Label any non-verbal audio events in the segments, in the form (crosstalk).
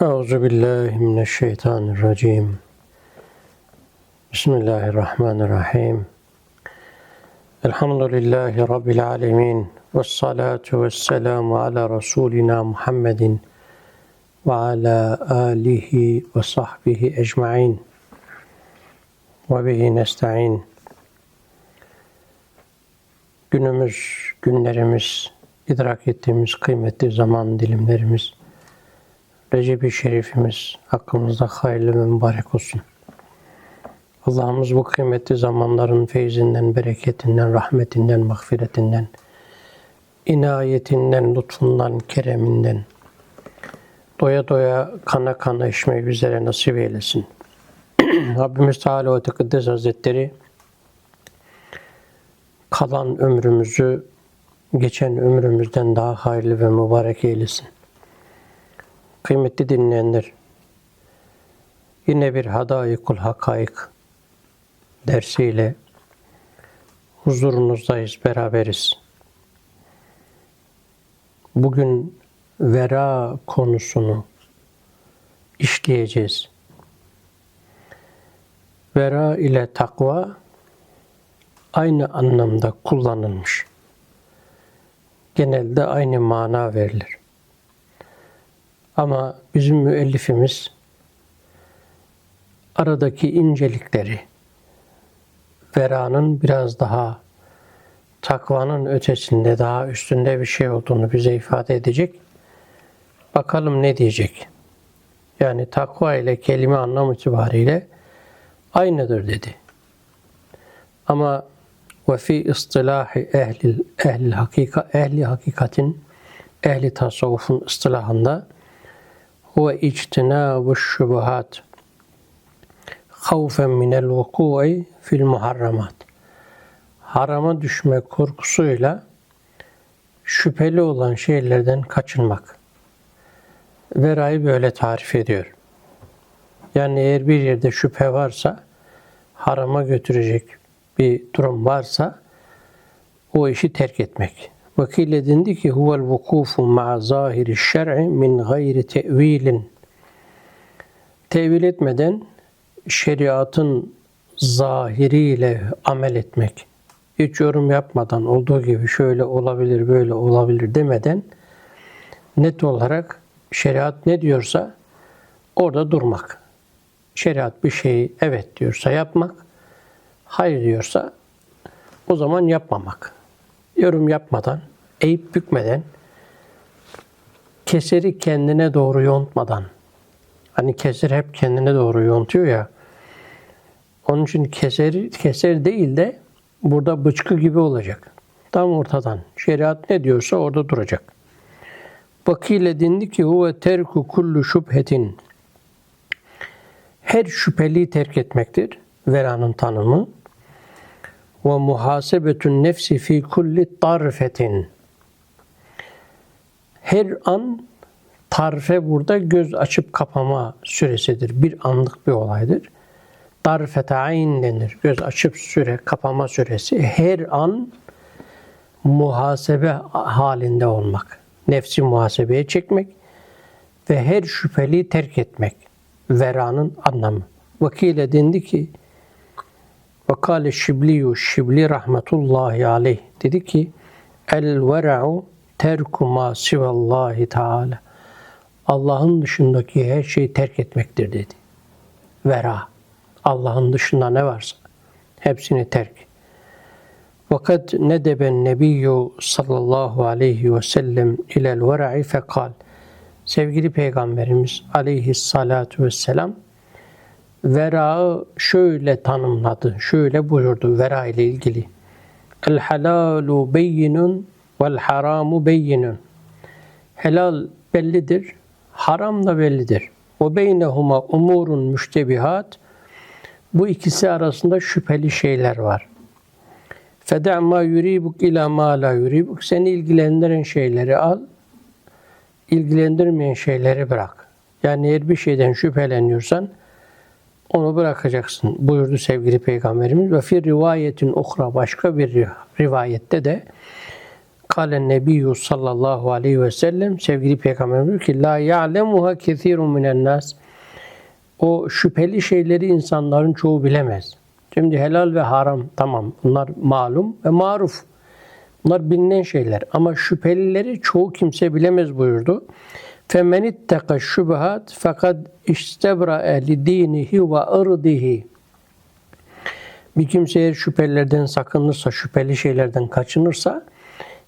Euzu billahi mineşşeytanirracim. Bismillahirrahmanirrahim. Elhamdülillahi Rabbil alemin. Ve salatu ve selamu ala Resulina Muhammedin ve ala alihi ve sahbihi ecma'in. Ve bihi nesta'in. Günümüz, günlerimiz, idrak ettiğimiz kıymetli zaman dilimlerimiz, Recep-i Şerifimiz hakkımızda hayırlı ve mübarek olsun. Allah'ımız bu kıymetli zamanların feyzinden, bereketinden, rahmetinden, mağfiretinden, inayetinden, lütfundan, kereminden, doya doya kana kana içmeyi bizlere nasip eylesin. (clears throat) Rabbimiz Teala ve Tekaddes Hazretleri kalan ömrümüzü geçen ömrümüzden daha hayırlı ve mübarek eylesin. Kıymetli dinleyenler, yine bir Hadayıkul Hakaik dersiyle huzurunuzdayız, beraberiz. Bugün vera konusunu işleyeceğiz. Vera ile takva aynı anlamda kullanılmış. Genelde aynı mana verilir. Ama bizim müellifimiz aradaki incelikleri, veranın biraz daha takvanın ötesinde, daha üstünde bir şey olduğunu bize ifade edecek. Bakalım ne diyecek? Yani takva ile kelime anlam itibariyle aynıdır dedi. Ama ve fi istilahi ehli ehli hakika ehli hakikatin ehli tasavvufun istilahında huve ictinabu şubuhat havfen minel vuku'i fil harama düşme korkusuyla şüpheli olan şeylerden kaçınmak. Verayı böyle tarif ediyor. Yani eğer bir yerde şüphe varsa, harama götürecek bir durum varsa o işi terk etmek. Vakile dendi ki huvel vukufu ma'a zahiri şer'i min gayri tevilin. Tevil etmeden şeriatın zahiriyle amel etmek. Hiç yorum yapmadan olduğu gibi şöyle olabilir, böyle olabilir demeden net olarak şeriat ne diyorsa orada durmak. Şeriat bir şeyi evet diyorsa yapmak, hayır diyorsa o zaman yapmamak. Yorum yapmadan, eğip bükmeden, keseri kendine doğru yontmadan. Hani keser hep kendine doğru yontuyor ya. Onun için keseri, keser değil de burada bıçkı gibi olacak. Tam ortadan. Şeriat ne diyorsa orada duracak. Vakile dindi ki huve terku kullu şüphetin. Her şüpheliyi terk etmektir. Veranın tanımı. Ve muhasebetun nefsi fi kulli tarfetin. Her an tarfe burada göz açıp kapama süresidir. Bir anlık bir olaydır. Tarfete ayn denir. Göz açıp süre, kapama süresi. Her an muhasebe halinde olmak. Nefsi muhasebeye çekmek ve her şüpheliyi terk etmek. Veranın anlamı. Vakile dendi ki Vakale Şibliyu Şibli rahmetullahi aleyh dedi ki El vera'u terku ma sivallahi teala Allah'ın dışındaki her şeyi terk etmektir dedi. Vera. Allah'ın dışında ne varsa hepsini terk. Fakat nedeben nebiyyü sallallahu aleyhi ve sellem ilel vera'i fekal. Sevgili Peygamberimiz aleyhissalatu vesselam vera'ı şöyle tanımladı, şöyle buyurdu vera ile ilgili. El halalu beyinun vel haramu beyinun. Helal bellidir, haram da bellidir. O beynehuma umurun müştebihat. Bu ikisi arasında şüpheli şeyler var. Feda ma yuribuk ila ma la yuribuk. Seni ilgilendiren şeyleri al, ilgilendirmeyen şeyleri bırak. Yani eğer bir şeyden şüpheleniyorsan onu bırakacaksın buyurdu sevgili peygamberimiz. Ve fi rivayetin okra başka bir rivayette de Kale Nebiyyü sallallahu aleyhi ve sellem sevgili peygamberimiz diyor ki la ya'lemuha kesirun minen nas. O şüpheli şeyleri insanların çoğu bilemez. Şimdi helal ve haram tamam bunlar malum ve maruf. Bunlar bilinen şeyler ama şüphelileri çoğu kimse bilemez buyurdu. فَمَنِ اتَّقَ الشُّبَهَاتِ fakat اِسْتَبْرَأَ لِد۪ينِهِ وَاَرْضِهِ Bir kimse eğer şüphelilerden sakınırsa, şüpheli şeylerden kaçınırsa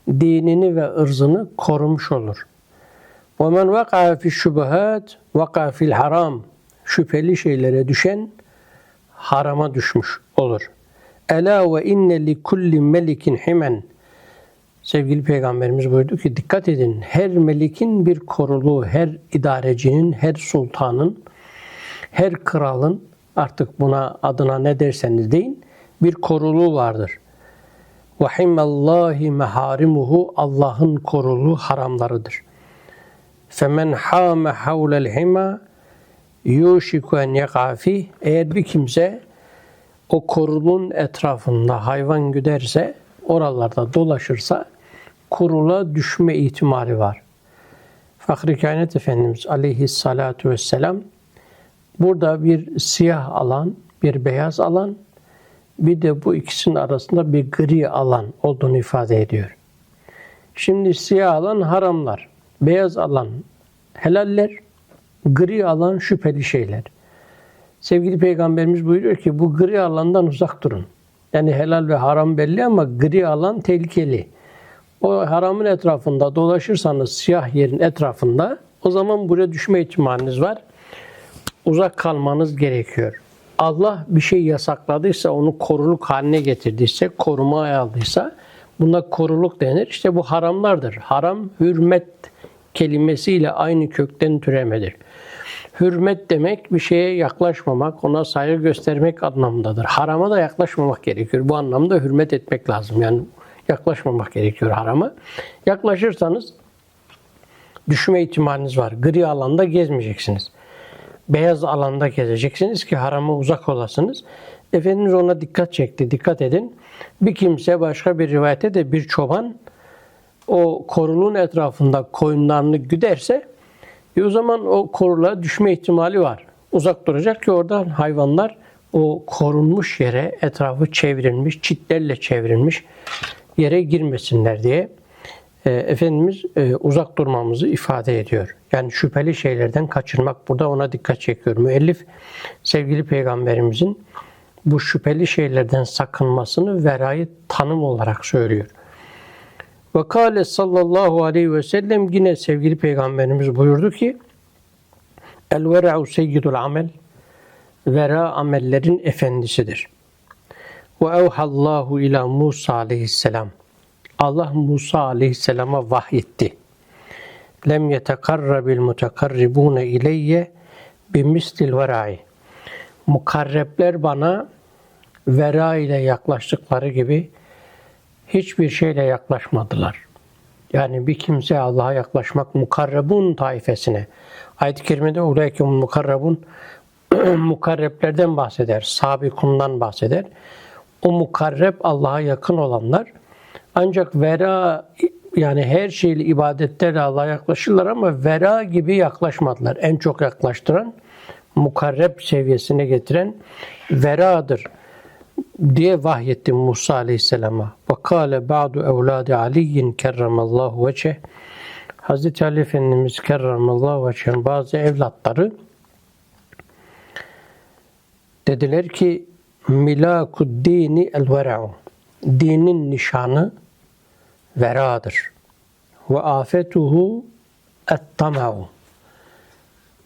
dinini ve ırzını korumuş olur. وَمَنْ وَقَعَ فِي الشُّبَهَاتِ وَقَعَ فِي الْحَرَامِ Şüpheli şeylere düşen harama düşmüş olur. Ela ve inne li kulli melikin himen. Sevgili Peygamberimiz buyurdu ki dikkat edin her melikin bir koruluğu, her idarecinin, her sultanın, her kralın artık buna adına ne derseniz deyin bir koruluğu vardır. Ve himallahi meharimuhu Allah'ın koruluğu haramlarıdır. Femen hame havlel hima yuşiku en yaka fih. Eğer bir kimse o korulun etrafında hayvan güderse, oralarda dolaşırsa kurula düşme ihtimali var. Fahri Kainat Efendimiz aleyhissalatu vesselam burada bir siyah alan, bir beyaz alan, bir de bu ikisinin arasında bir gri alan olduğunu ifade ediyor. Şimdi siyah alan haramlar, beyaz alan helaller, gri alan şüpheli şeyler. Sevgili Peygamberimiz buyuruyor ki bu gri alandan uzak durun. Yani helal ve haram belli ama gri alan tehlikeli. O haramın etrafında dolaşırsanız siyah yerin etrafında o zaman buraya düşme ihtimaliniz var. Uzak kalmanız gerekiyor. Allah bir şey yasakladıysa, onu koruluk haline getirdiyse, korumaya aldıysa buna koruluk denir. İşte bu haramlardır. Haram hürmet kelimesiyle aynı kökten türemedir. Hürmet demek bir şeye yaklaşmamak, ona saygı göstermek anlamındadır. Harama da yaklaşmamak gerekiyor. Bu anlamda hürmet etmek lazım. Yani yaklaşmamak gerekiyor harama. Yaklaşırsanız düşme ihtimaliniz var. Gri alanda gezmeyeceksiniz. Beyaz alanda gezeceksiniz ki harama uzak olasınız. Efendimiz ona dikkat çekti. Dikkat edin. Bir kimse başka bir rivayette de bir çoban o korulun etrafında koyunlarını güderse e o zaman o korula düşme ihtimali var. Uzak duracak ki oradan hayvanlar o korunmuş yere etrafı çevrilmiş, çitlerle çevrilmiş yere girmesinler diye e, Efendimiz e, uzak durmamızı ifade ediyor. Yani şüpheli şeylerden kaçırmak burada ona dikkat çekiyor. Müellif sevgili peygamberimizin bu şüpheli şeylerden sakınmasını verayı tanım olarak söylüyor. Ve kâle sallallahu aleyhi ve sellem yine sevgili peygamberimiz buyurdu ki El vera'u seyyidul amel Vera amellerin efendisidir. Ve evhallahu ila Musa aleyhisselam Allah Musa aleyhisselama vahyetti. Lem yetekarrabil mutekarribune ileyye bimislil vera'i Mukarrebler bana vera ile yaklaştıkları gibi hiçbir şeyle yaklaşmadılar. Yani bir kimse Allah'a yaklaşmak mukarrebun taifesine. Ayet-i kerimede ulaikum mukarrebun (clears throat) mukarreplerden bahseder. Sabikundan bahseder. O mukarreb Allah'a yakın olanlar ancak vera yani her şeyle ibadetlerle Allah'a yaklaşırlar ama vera gibi yaklaşmadılar. En çok yaklaştıran mukarreb seviyesine getiren veradır diye vahyetti Musa Aleyhisselam'a. Ve kâle ba'du evlâdi Aliyin kerramallahu veçeh. Hazreti Ali Efendimiz kerramallahu veçeh'in bazı evlatları dediler ki milakud dini el vera'u. Dinin nişanı veradır. Ve afetuhu et tama'u.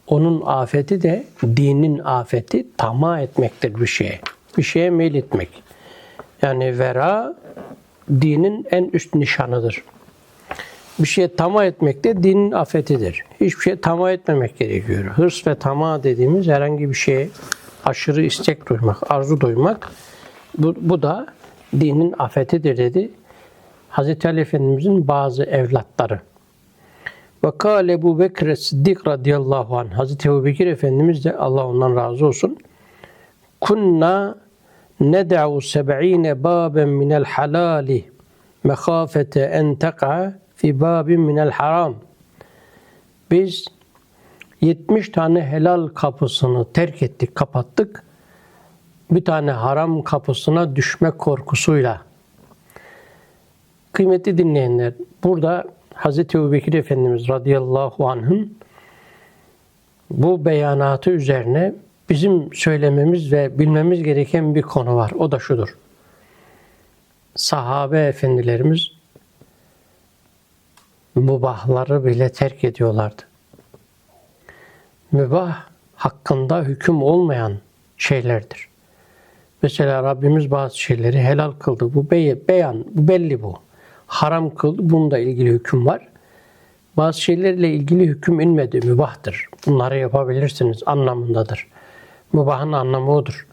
Onun afeti de dinin afeti tamah etmektir bir şeye bir şeye meyletmek. Yani vera dinin en üst nişanıdır. Bir şeye tamah etmek de dinin afetidir. Hiçbir şey tamah etmemek gerekiyor. Hırs ve tamah dediğimiz herhangi bir şeye aşırı istek duymak, arzu duymak bu, bu da dinin afetidir dedi. Hz. Ali Efendimizin bazı evlatları. Ve kâle Ebu Bekir Siddik radıyallahu anh. Hz. Ebu Bekir Efendimiz de Allah ondan razı olsun. Kunna ned'u seb'ine baben minel halali mehafete en teka fi babin minel haram. Biz 70 tane helal kapısını terk ettik, kapattık. Bir tane haram kapısına düşme korkusuyla. Kıymetli dinleyenler, burada Hz. Ebu Bekir Efendimiz radıyallahu anh'ın bu beyanatı üzerine bizim söylememiz ve bilmemiz gereken bir konu var. O da şudur. Sahabe efendilerimiz mubahları bile terk ediyorlardı. Mübah hakkında hüküm olmayan şeylerdir. Mesela Rabbimiz bazı şeyleri helal kıldı. Bu bey- beyan, bu belli bu. Haram kıldı, bunda ilgili hüküm var. Bazı şeylerle ilgili hüküm inmedi, mübahtır. Bunları yapabilirsiniz anlamındadır. Mübahın anlamı odur.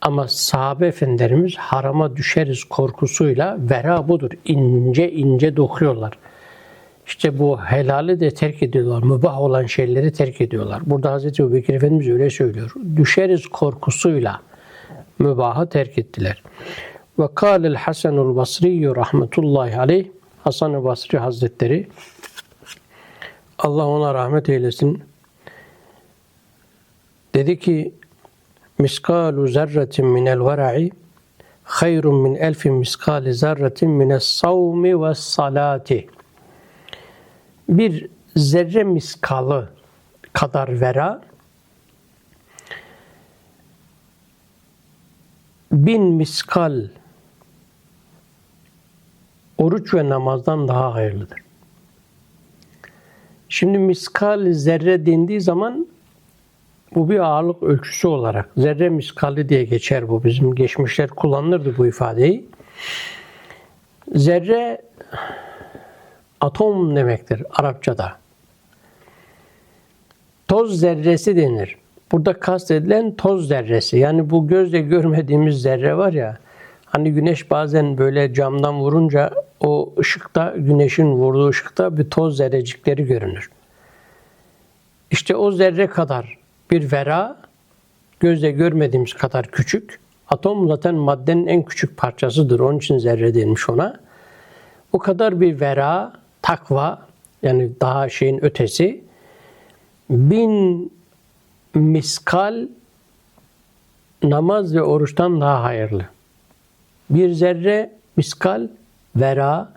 Ama sahabe efendilerimiz harama düşeriz korkusuyla vera budur. İnce ince dokuyorlar. İşte bu helali de terk ediyorlar. Mübah olan şeyleri terk ediyorlar. Burada Hz. Ebu Bekir Efendimiz öyle söylüyor. Düşeriz korkusuyla mübahı terk ettiler. Ve kâlel Hasanul Basri rahmetullahi aleyh Hasan-ı Basri Hazretleri Allah ona rahmet eylesin. Dedi ki miskalu zerretin minel vera'i hayrun min elfi miskali zerretin mines savmi ve salati. Bir zerre miskalı kadar vera bin miskal oruç ve namazdan daha hayırlıdır. Şimdi miskal zerre dendiği zaman bu bir ağırlık ölçüsü olarak zerre miskali diye geçer bu. Bizim geçmişler kullanırdı bu ifadeyi. Zerre atom demektir Arapçada. Toz zerresi denir. Burada kastedilen toz zerresi. Yani bu gözle görmediğimiz zerre var ya. Hani güneş bazen böyle camdan vurunca o ışıkta, güneşin vurduğu ışıkta bir toz zerrecikleri görünür. İşte o zerre kadar bir vera, gözle görmediğimiz kadar küçük. Atom zaten maddenin en küçük parçasıdır. Onun için zerre denmiş ona. O kadar bir vera, takva, yani daha şeyin ötesi, bin miskal namaz ve oruçtan daha hayırlı. Bir zerre miskal vera,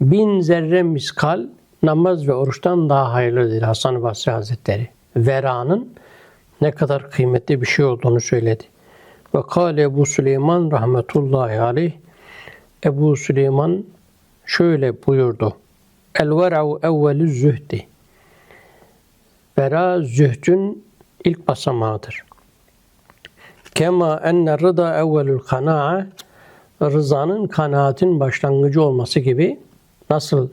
bin zerre miskal namaz ve oruçtan daha hayırlıdır Hasan Basri Hazretleri. Vera'nın ne kadar kıymetli bir şey olduğunu söyledi. Ve kâle Ebu Süleyman rahmetullahi aleyh Ebu Süleyman şöyle buyurdu. El vera'u evvelü zühdi. Vera zühdün ilk basamağıdır. Kema enne rıda evvelül kana'a rızanın kanaatin başlangıcı olması gibi nasıl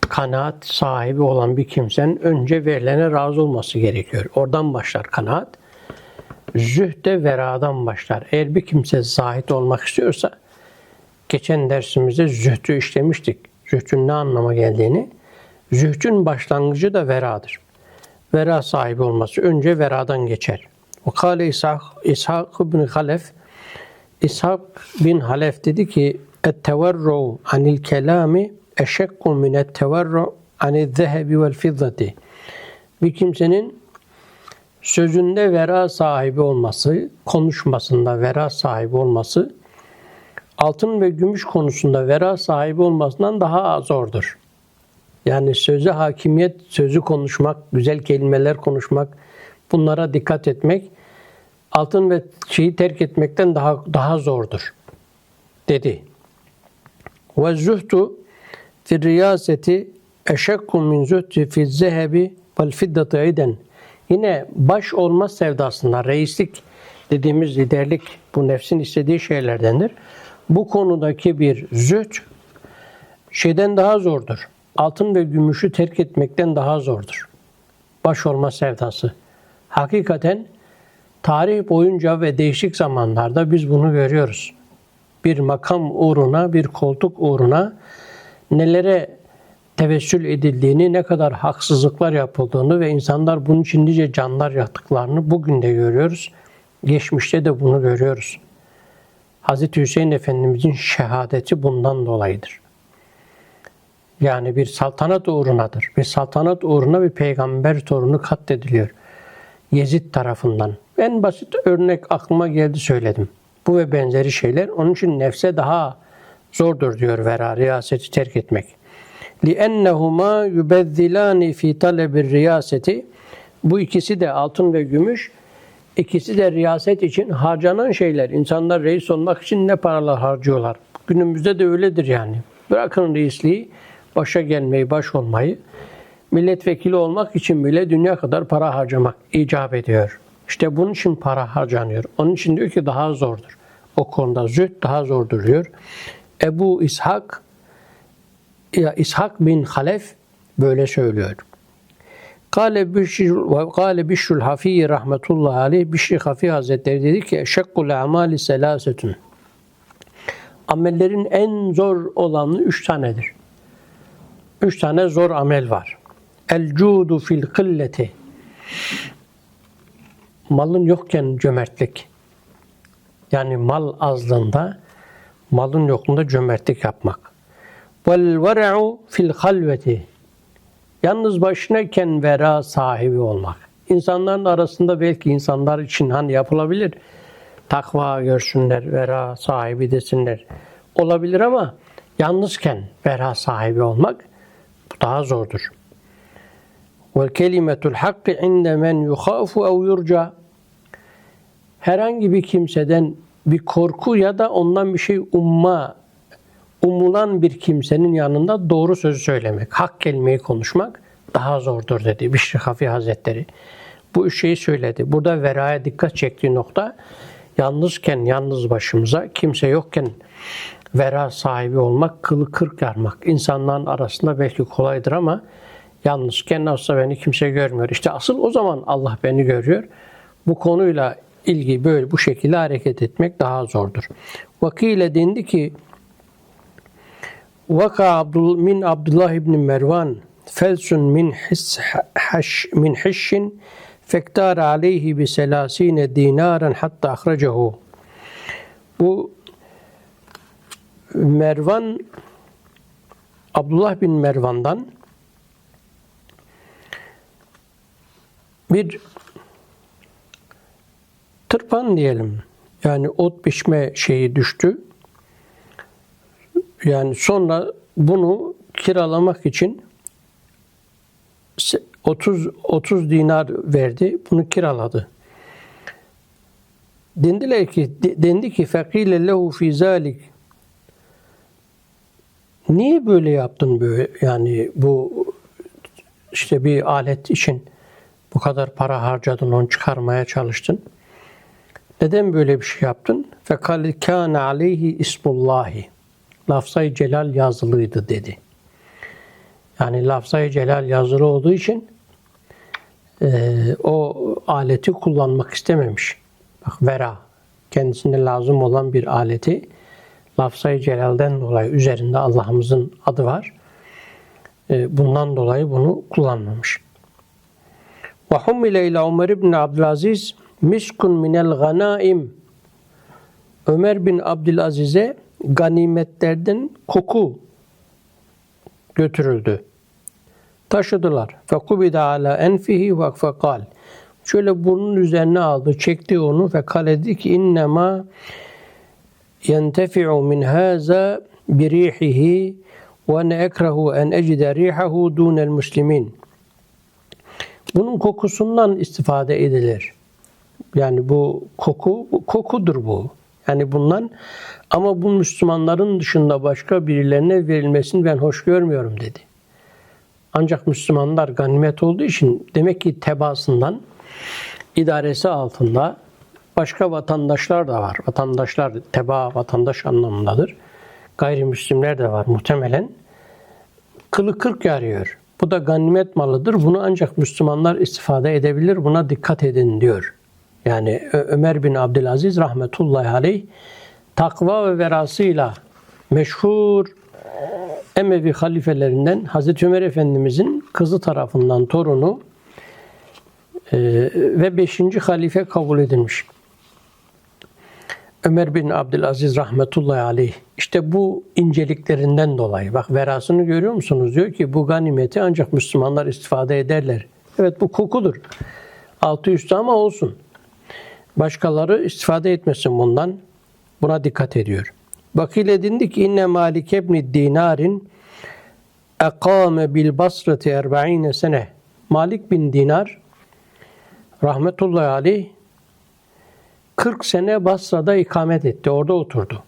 kanaat sahibi olan bir kimsenin önce verilene razı olması gerekiyor. Oradan başlar kanaat. Zühd de veradan başlar. Eğer bir kimse zahit olmak istiyorsa geçen dersimizde zühdü işlemiştik. Zühdün ne anlama geldiğini. Zühdün başlangıcı da veradır. Vera sahibi olması önce veradan geçer. O kâle İshak, İshak bin Halef İshak bin Halef dedi ki etteverru anil kelami eşekku minet teverru anil zehebi vel fiddati. Bir kimsenin sözünde vera sahibi olması, konuşmasında vera sahibi olması, altın ve gümüş konusunda vera sahibi olmasından daha zordur. Yani söze hakimiyet, sözü konuşmak, güzel kelimeler konuşmak, bunlara dikkat etmek, altın ve şeyi terk etmekten daha daha zordur. Dedi. Ve zuhtu fi riyaseti eşekku min zuhti fi zehebi vel fiddati iden. Yine baş olma sevdasında reislik dediğimiz liderlik bu nefsin istediği şeylerdendir. Bu konudaki bir zühd şeyden daha zordur. Altın ve gümüşü terk etmekten daha zordur. Baş olma sevdası. Hakikaten tarih boyunca ve değişik zamanlarda biz bunu görüyoruz. Bir makam uğruna, bir koltuk uğruna nelere tevessül edildiğini, ne kadar haksızlıklar yapıldığını ve insanlar bunun için nice canlar yaktıklarını bugün de görüyoruz. Geçmişte de bunu görüyoruz. Hazreti Hüseyin Efendimizin şehadeti bundan dolayıdır. Yani bir saltanat uğrunadır. Bir saltanat uğruna bir peygamber torunu katlediliyor. Yezid tarafından. En basit örnek aklıma geldi söyledim. Bu ve benzeri şeyler onun için nefse daha zordur diyor vera riyaseti terk etmek. لِأَنَّهُمَا يُبَذِّلَانِ فِي طَلَبِ الرِّيَاسَةِ Bu ikisi de altın ve gümüş, ikisi de riyaset için harcanan şeyler. İnsanlar reis olmak için ne paralar harcıyorlar. Günümüzde de öyledir yani. Bırakın reisliği, başa gelmeyi, baş olmayı. Milletvekili olmak için bile dünya kadar para harcamak icap ediyor. İşte bunun için para harcanıyor. Onun için diyor ki daha zordur. O konuda zühd daha zordur diyor. Ebu İshak ya İshak bin Halef böyle söylüyor. Kale Bişr ve kale Bişrul Hafi rahmetullahi aleyh Bişri Hafi Hazretleri dedi ki şekkul amali selasetun. Amellerin en zor olanı üç tanedir. Üç tane zor amel var. El cudu fil kılleti. Malın yokken cömertlik. Yani mal azlığında, malın yokluğunda cömertlik yapmak. Vel vera'u fil halveti. Yalnız başınayken vera sahibi olmak. İnsanların arasında belki insanlar için hani yapılabilir. Takva görsünler, vera sahibi desinler. Olabilir ama yalnızken vera sahibi olmak daha zordur. Vel kelimetul hakkı inde men yukhafu ev yurca. Herhangi bir kimseden bir korku ya da ondan bir şey umma, umulan bir kimsenin yanında doğru sözü söylemek, hak kelimeyi konuşmak daha zordur dedi Bişri Hafi Hazretleri. Bu üç şeyi söyledi. Burada veraya dikkat çektiği nokta yalnızken yalnız başımıza, kimse yokken vera sahibi olmak, kılı kırk yarmak. İnsanların arasında belki kolaydır ama yalnızken nasılsa beni kimse görmüyor. İşte asıl o zaman Allah beni görüyor. Bu konuyla ilgi böyle bu şekilde hareket etmek daha zordur. Vakile dendi ki Vaka Abdul, min Abdullah ibn Mervan felsun min his haş min hişin fektar aleyhi bi selasine dinaran hatta ahracehu. Bu Mervan Abdullah bin Mervan'dan bir tırpan diyelim. Yani ot biçme şeyi düştü. Yani sonra bunu kiralamak için 30 30 dinar verdi. Bunu kiraladı. Dendiler ki dendi ki fakile lehu fi zalik Niye böyle yaptın böyle yani bu işte bir alet için bu kadar para harcadın onu çıkarmaya çalıştın? Neden böyle bir şey yaptın? Fekal kana aleyhi ismullahi. Lafzayı celal yazılıydı dedi. Yani lafzayı celal yazılı olduğu için e, o aleti kullanmak istememiş. Bak vera kendisine lazım olan bir aleti lafzayı celalden dolayı üzerinde Allah'ımızın adı var. E, bundan dolayı bunu kullanmamış. Ve hummile ile Ömer ibn Abdülaziz miskun minel ganaim Ömer bin Abdülaziz'e ganimetlerden koku götürüldü. Taşıdılar. Fekubide ala enfihi ve fekal. Şöyle burnun üzerine aldı, çekti onu ve kaledi ki innema yentefi'u min haza birihihi ve ne ekrehu en ecide rihahu dunel muslimin. Bunun kokusundan istifade edilir. Yani bu koku, kokudur bu. Yani bundan ama bu Müslümanların dışında başka birilerine verilmesini ben hoş görmüyorum dedi. Ancak Müslümanlar ganimet olduğu için demek ki tebaasından idaresi altında başka vatandaşlar da var. Vatandaşlar teba vatandaş anlamındadır. Gayrimüslimler de var muhtemelen. Kılı kırk yarıyor. Bu da ganimet malıdır. Bunu ancak Müslümanlar istifade edebilir. Buna dikkat edin diyor. Yani Ömer bin Abdülaziz rahmetullahi aleyh takva ve verasıyla meşhur Emevi halifelerinden Hazreti Ömer Efendimizin kızı tarafından torunu e, ve beşinci halife kabul edilmiş. Ömer bin Abdülaziz rahmetullahi aleyh işte bu inceliklerinden dolayı bak verasını görüyor musunuz? Diyor ki bu ganimeti ancak Müslümanlar istifade ederler. Evet bu kokudur. Altı üstü ama olsun. Başkaları istifade etmesin bundan. Buna dikkat ediyor. Vakile dindik inne Malik ibn Dinarin ekame bil Basrati 40 sene. Malik bin Dinar rahmetullahi aleyh 40 sene Basra'da ikamet etti. Orada oturdu.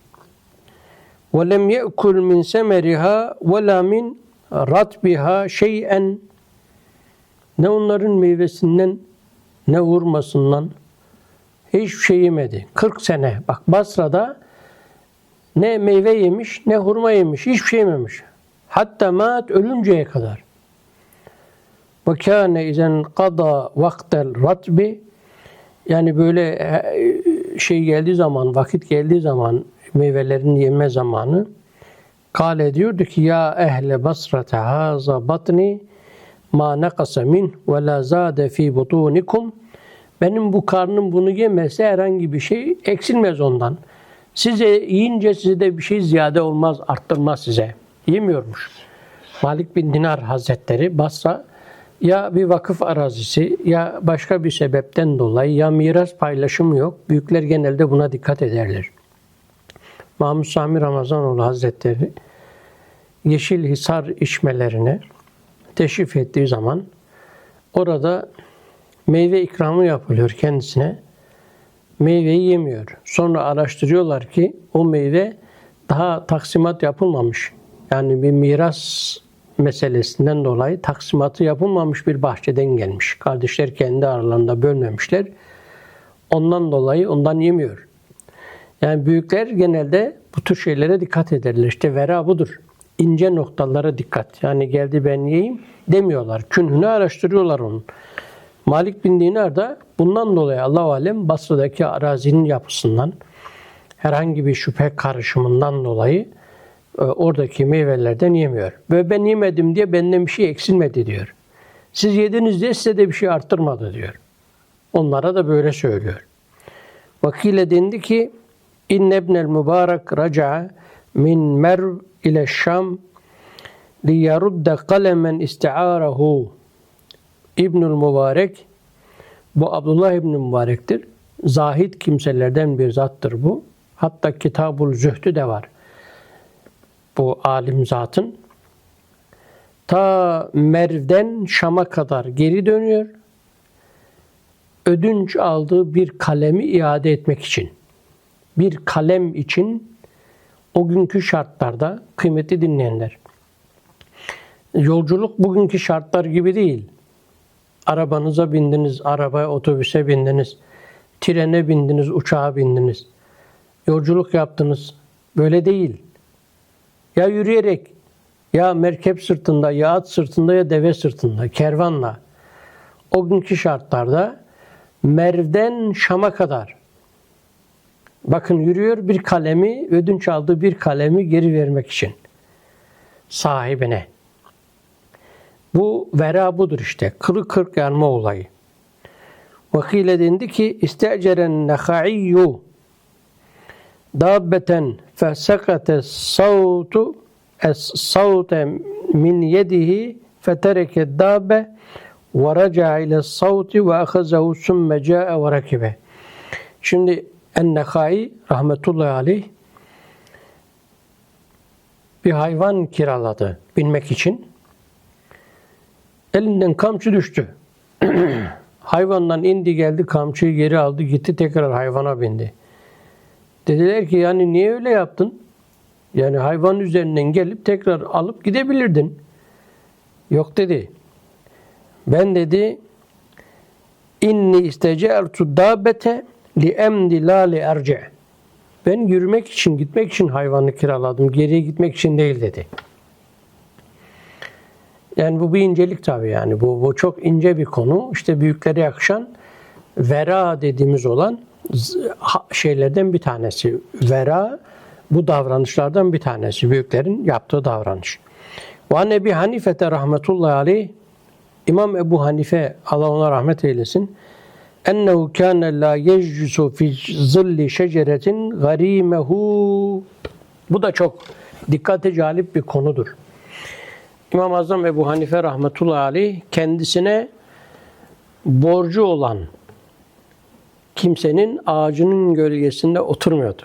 Ve lem ye'kul min semeriha ve la min ratbiha şey'en ne onların meyvesinden ne hurmasından hiçbir şey yemedi. 40 sene. Bak Basra'da ne meyve yemiş ne hurma yemiş. Hiçbir şey yememiş. Hatta mat ölünceye kadar. Ve kâne izen kada vaktel ratbi yani böyle e, şey geldiği zaman, vakit geldiği zaman meyvelerin yeme zamanı kale diyordu ki ya ehle basrate haza batni ma nakasa min ve la zade fi butunikum benim bu karnım bunu yemese herhangi bir şey eksilmez ondan. Size yiyince size de bir şey ziyade olmaz, arttırmaz size. Yemiyormuş. Malik bin Dinar Hazretleri Basra ya bir vakıf arazisi ya başka bir sebepten dolayı ya miras paylaşımı yok. Büyükler genelde buna dikkat ederler. Mahmud Sami Ramazanoğlu Hazretleri Yeşil Hisar içmelerine teşrif ettiği zaman orada meyve ikramı yapılıyor kendisine. Meyveyi yemiyor. Sonra araştırıyorlar ki o meyve daha taksimat yapılmamış. Yani bir miras meselesinden dolayı taksimatı yapılmamış bir bahçeden gelmiş. Kardeşler kendi aralarında bölmemişler. Ondan dolayı ondan yemiyor. Yani büyükler genelde bu tür şeylere dikkat ederler. İşte vera budur. İnce noktalara dikkat. Yani geldi ben yiyeyim demiyorlar. Künhünü araştırıyorlar onun. Malik bin Dinar da bundan dolayı Allah alem Basra'daki arazinin yapısından herhangi bir şüphe karışımından dolayı e, oradaki meyvelerden yemiyor. Ve ben yemedim diye benden bir şey eksilmedi diyor. Siz yediniz diye size de bir şey arttırmadı diyor. Onlara da böyle söylüyor. Vakile dendi ki İnne ibnel mübarek raca min merv ile şam liyarudde kalemen isti'arehu İbnül Mübarek bu Abdullah İbnül Mübarek'tir. Zahid kimselerden bir zattır bu. Hatta Kitabul Zühdü de var. Bu alim zatın. Ta Merv'den Şam'a kadar geri dönüyor. Ödünç aldığı bir kalemi iade etmek için. Bir kalem için o günkü şartlarda kıymetli dinleyenler. Yolculuk bugünkü şartlar gibi değil. Arabanıza bindiniz, arabaya, otobüse bindiniz, trene bindiniz, uçağa bindiniz. Yolculuk yaptınız. Böyle değil. Ya yürüyerek, ya merkep sırtında, ya at sırtında, ya deve sırtında, kervanla. O günkü şartlarda Merv'den Şam'a kadar bakın yürüyor bir kalemi, ödünç aldığı bir kalemi geri vermek için sahibine. Bu vera budur işte. Kırık kırk yanma olayı. Vakile dendi ki isteceren neha'iyyu dabbeten fesakate savtu es savte min yedihi fetereke dabbe ve raca ile savti ve ahazahu sümme ca'e ve rakibe. Şimdi Ennehai rahmetullahi aleyh bir hayvan kiraladı binmek için. Elinden kamçı düştü. (clears throat) Hayvandan indi geldi kamçıyı geri aldı gitti tekrar hayvana bindi. Dediler ki yani niye öyle yaptın? Yani hayvan üzerinden gelip tekrar alıp gidebilirdin. Yok dedi. Ben dedi inni istecertu dabete li emdi la li erce. Ben yürümek için, gitmek için hayvanı kiraladım. Geriye gitmek için değil dedi. Yani bu bir incelik tabii yani. Bu, bu çok ince bir konu. İşte büyüklere yakışan vera dediğimiz olan şeylerden bir tanesi. Vera bu davranışlardan bir tanesi. Büyüklerin yaptığı davranış. Ve Ebi Hanifete rahmetullahi aleyh İmam Ebu Hanife Allah ona rahmet eylesin ennehu kâne la yeccusu fi zilli şeceretin garimehu. Bu da çok dikkate calip bir konudur. İmam-ı Azam Ebu Hanife rahmetullahi aleyh kendisine borcu olan kimsenin ağacının gölgesinde oturmuyordu.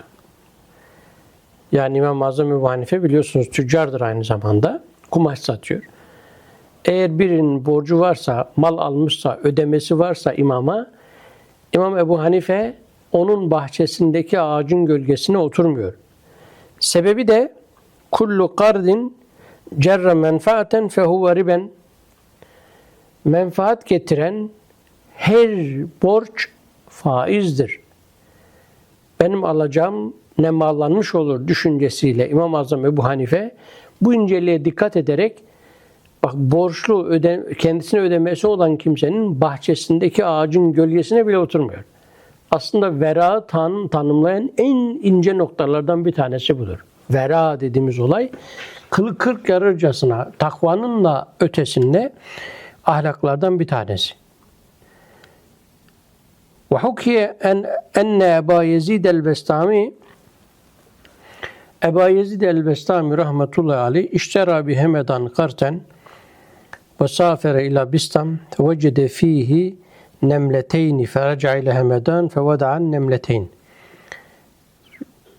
Yani İmam-ı Azam Ebu Hanife biliyorsunuz tüccardır aynı zamanda. Kumaş satıyor. Eğer birinin borcu varsa, mal almışsa, ödemesi varsa imama, İmam Ebu Hanife onun bahçesindeki ağacın gölgesine oturmuyor. Sebebi de kullu kardin cerre menfaaten fehuve riben menfaat getiren her borç faizdir. Benim alacağım ne mallanmış olur düşüncesiyle İmam-ı Azam Ebu Hanife bu inceliğe dikkat ederek bak borçlu öde, kendisine ödemesi olan kimsenin bahçesindeki ağacın gölgesine bile oturmuyor. Aslında vera tan, tanımlayan en ince noktalardan bir tanesi budur. Vera dediğimiz olay kılı kırk yarırcasına takvanın da ötesinde ahlaklardan bir tanesi. Ve hukiye en enne Eba Yezid el-Bestami Eba Yezid el-Bestami rahmetullahi aleyh iştera bi hemedan karten ve safere ila Bistam vecede fihi nemleteyni feraca ile hemedan feveda'an nemleteyn.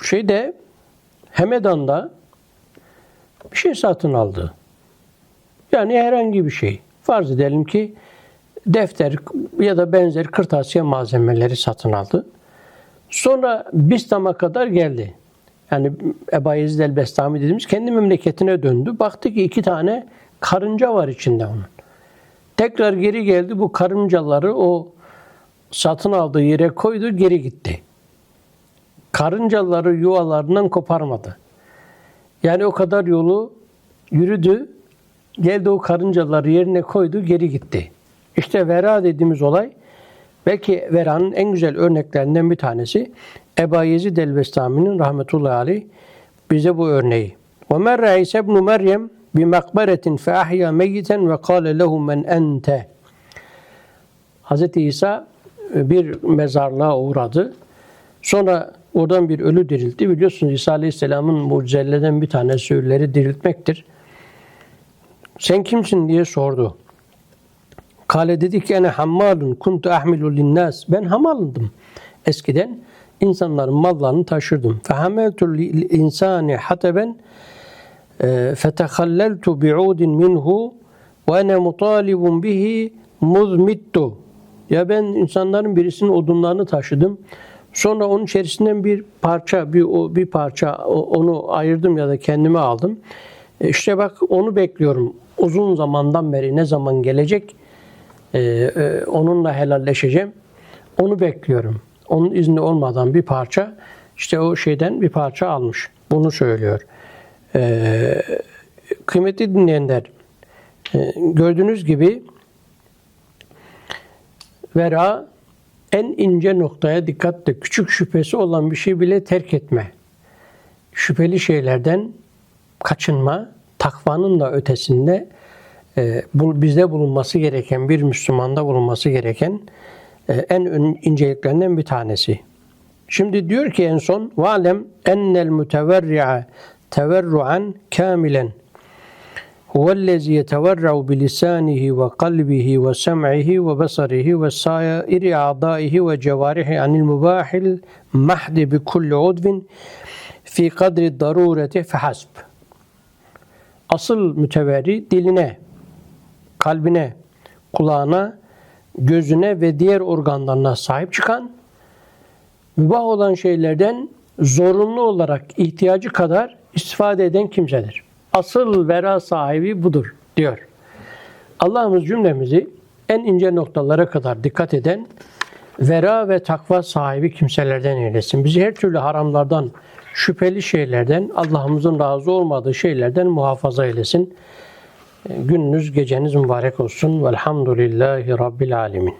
Şeyde Hemedan'da bir şey satın aldı. Yani herhangi bir şey. Farz edelim ki defter ya da benzer kırtasiye malzemeleri satın aldı. Sonra Bistam'a kadar geldi. Yani Eba Yezid el-Bestami dediğimiz kendi memleketine döndü. Baktı ki iki tane karınca var içinde onun. Tekrar geri geldi bu karıncaları o satın aldığı yere koydu geri gitti Karıncaları yuvalarından koparmadı. Yani o kadar yolu yürüdü, geldi o karıncaları yerine koydu, geri gitti. İşte vera dediğimiz olay, belki veranın en güzel örneklerinden bir tanesi, Eba Yezid el-Bestami'nin rahmetullahi aleyh bize bu örneği. وَمَرَّ عِيسَ بْنُ مَرْيَمْ بِمَقْبَرَةٍ فَأَحْيَا مَيِّتًا وَقَالَ لَهُ مَنْ أَنْتَ Hz. İsa bir mezarlığa uğradı. Sonra oradan bir ölü diriltti. Biliyorsunuz İsa Aleyhisselam'ın mucizelerden bir tanesi ölüleri diriltmektir. Sen kimsin diye sordu. Kale dedi ki ene hammalun kuntu ahmilu linnas. Ben hamalındım. Eskiden insanların mallarını taşırdım. Fehameltu insani hateben fetehalleltu bi'udin minhu ve ene mutalibun bihi muzmittu. Ya ben insanların birisinin odunlarını taşıdım. Sonra onun içerisinden bir parça, bir bir parça onu ayırdım ya da kendime aldım. E işte bak onu bekliyorum. Uzun zamandan beri ne zaman gelecek? Ee, e, onunla helalleşeceğim. Onu bekliyorum. Onun izni olmadan bir parça işte o şeyden bir parça almış. Bunu söylüyor. Kıymetli dinleyenler e, gördüğünüz gibi vera en ince noktaya dikkatle küçük şüphesi olan bir şey bile terk etme. Şüpheli şeylerden kaçınma, takvanın da ötesinde e, bu, bizde bulunması gereken, bir Müslümanda bulunması gereken e, en inceliklerinden bir tanesi. Şimdi diyor ki en son valem ennel muteverri'a teverruan kamilen ve sem'ihi ve basarihi ve sairi a'daihi ve cevarihi anil mubahil mahdi bi kulli udvin fi kadri darureti fehasb. Asıl müteverri diline, kalbine, kulağına, gözüne ve diğer organlarına sahip çıkan, mübah olan şeylerden zorunlu olarak ihtiyacı kadar istifade eden kimsedir. Asıl vera sahibi budur diyor. Allah'ımız cümlemizi en ince noktalara kadar dikkat eden vera ve takva sahibi kimselerden eylesin. Bizi her türlü haramlardan, şüpheli şeylerden, Allah'ımızın razı olmadığı şeylerden muhafaza eylesin. Gününüz, geceniz mübarek olsun. Velhamdülillahi Rabbil Alemin.